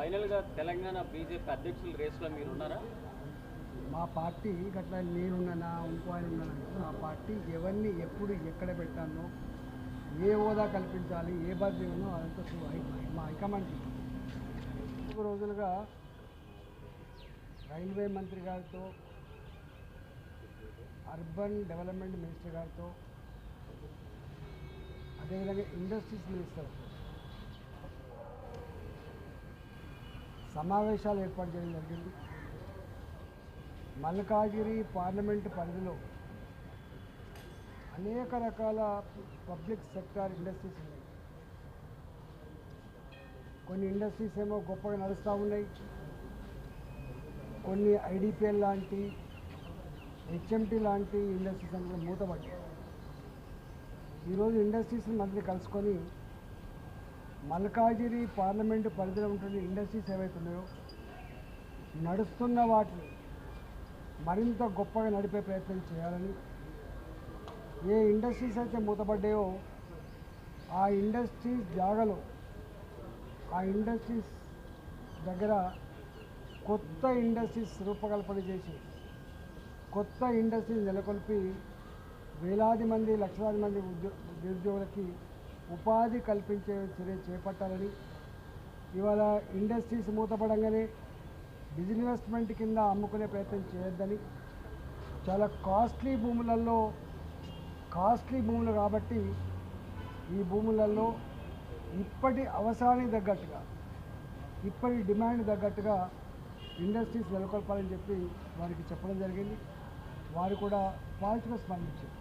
ఫైనల్గా తెలంగాణ బీజేపీ అధ్యక్షుల రేస్లో మీరు ఉన్నారా మా పార్టీ గట్లా నేనున్నానా ఇంకో ఆయన ఉన్నానంటే మా పార్టీ ఎవరిని ఎప్పుడు ఎక్కడ పెట్టానో ఏ హోదా కల్పించాలి ఏ బాధ్యత ఉన్నో అదంతా మా హైకమాండ్ ఒక రోజులుగా రైల్వే మంత్రి గారితో అర్బన్ డెవలప్మెంట్ మినిస్టర్ గారితో అదేవిధంగా ఇండస్ట్రీస్ మినిస్టర్ సమావేశాలు ఏర్పాటు చేయడం జరిగింది. మల్కాజిగిరి పార్లమెంట్ పరిధిలో అనేక రకాల పబ్లిక్ సెక్టార్ ఇండస్ట్రీస్ ఉన్నాయి. కొన్ని ఇండస్ట్రీస్ ఏమో గొప్పగా నడుస్తూ ఉన్నాయి. కొన్ని ఐడిపిఎల్ లాంటి హెచ్ఎంటీ లాంటి ఇండస్ట్రీస్ అందులో మూతపడ్డాయి. ఈరోజు ఇండస్ట్రీస్ మధ్య కలుసుకొని మల్కాజిరి పార్లమెంటు పరిధిలో ఉంటున్న ఇండస్ట్రీస్ ఏవైతున్నాయో నడుస్తున్న వాటిని మరింత గొప్పగా నడిపే ప్రయత్నం చేయాలని ఏ ఇండస్ట్రీస్ అయితే మూతపడ్డాయో ఆ ఇండస్ట్రీస్ జాగలో ఆ ఇండస్ట్రీస్ దగ్గర కొత్త ఇండస్ట్రీస్ రూపకల్పన చేసి కొత్త ఇండస్ట్రీస్ నెలకొల్పి వేలాది మంది లక్షలాది మంది ఉద్యో నిరుద్యోగులకి ఉపాధి కల్పించే చర్య చేపట్టాలని. ఇవాళ ఇండస్ట్రీస్ మూతపడంగానే బిజినెస్మెంట్ కింద అమ్ముకునే ప్రయత్నం చేయొద్దని. చాలా కాస్ట్లీ భూములలో కాస్ట్లీ భూములు కాబట్టి ఈ భూములలో ఇప్పటి అవసరానికి తగ్గట్టుగా ఇప్పటి డిమాండ్ తగ్గట్టుగా ఇండస్ట్రీస్ నెలకొల్పాలని చెప్పి వారికి చెప్పడం జరిగింది. వారు కూడా పాజిటివ్గా స్పందించారు.